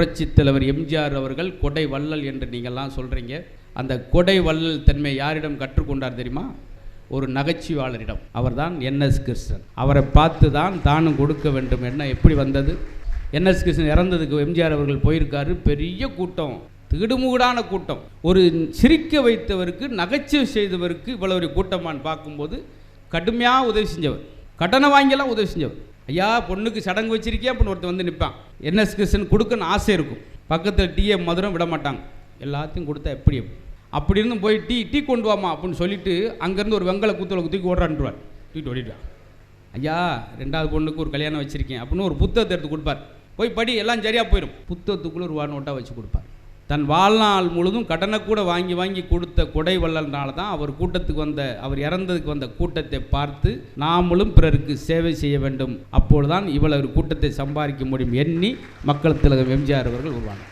புரட்சித் தலைவர் எம்ஜிஆர் அவர்கள் கொடை வள்ளல் என்று நீங்கள்லாம் சொல்கிறீங்க அந்த கொடை வள்ளல் தன்மை யாரிடம் கற்றுக்கொண்டார் தெரியுமா? ஒரு நகைச்சுவாளரிடம் அவர்தான் என்எஸ் கிருஷ்ணன். அவரை பார்த்து தான் தானும் கொடுக்க வேண்டும் என்ன எப்படி வந்தது? என்எஸ் கிருஷ்ணன் இறந்ததுக்கு எம்ஜிஆர் அவர்கள் போயிருக்காரு. பெரிய கூட்டம். திடுமுகடான கூட்டம். ஒரு சிரிக்க வைத்தவருக்கு நகைச்சுவை செய்தவருக்கு இவ்வளவு கூட்டமான்னு பார்க்கும்போது கடுமையாக உதவி செஞ்சவர். கடனை வாங்கியெல்லாம் உதவி செஞ்சவர். ஐயா பொண்ணுக்கு சடங்கு வச்சிருக்கியா? அப்படின்னு ஒருத்தன் வந்து நிற்பான். என்எஸ் கிருஷ்ணன் கொடுக்கணும் ஆசை இருக்கும். பக்கத்தில் டீயை மதுரம் விட மாட்டாங்க. எல்லாத்தையும் கொடுத்தா எப்படி? அப்படி இருந்தும் போய் டீ டீ கொண்டு வாமா அப்படின்னு சொல்லிட்டு அங்கேருந்து ஒரு வெங்கல கூத்துல தூக்கி ஓடுறான்டுவார் தூக்கிட்டு ஓடிடுவான் ஐயா ரெண்டாவது பொண்ணுக்கு ஒரு கல்யாணம் வச்சுருக்கேன் அப்படின்னு ஒரு புத்தகத்தை எடுத்து கொடுப்பார். போய் படி எல்லாம் சரியாக போயிடும். புத்தகத்துக்குள்ளே ஒரு வார நோட்டாக வச்சு கொடுப்பார். தன் வாழ்நாள் முழுதும் கடனை கூட வாங்கி வாங்கி கொடுத்த கொடை வள்ளல்னால தான் அவர் கூட்டத்துக்கு வந்த அவர் இறந்ததுக்கு வந்த கூட்டத்தை பார்த்து நாமளும் பிறருக்கு சேவை செய்ய வேண்டும். அப்பொழுதுதான் இவ்வளவு கூட்டத்தை சம்பாதிக்க முடியும் எண்ணி மக்கள் திலகம் எம்ஜிஆர் அவர்கள் உருவாங்க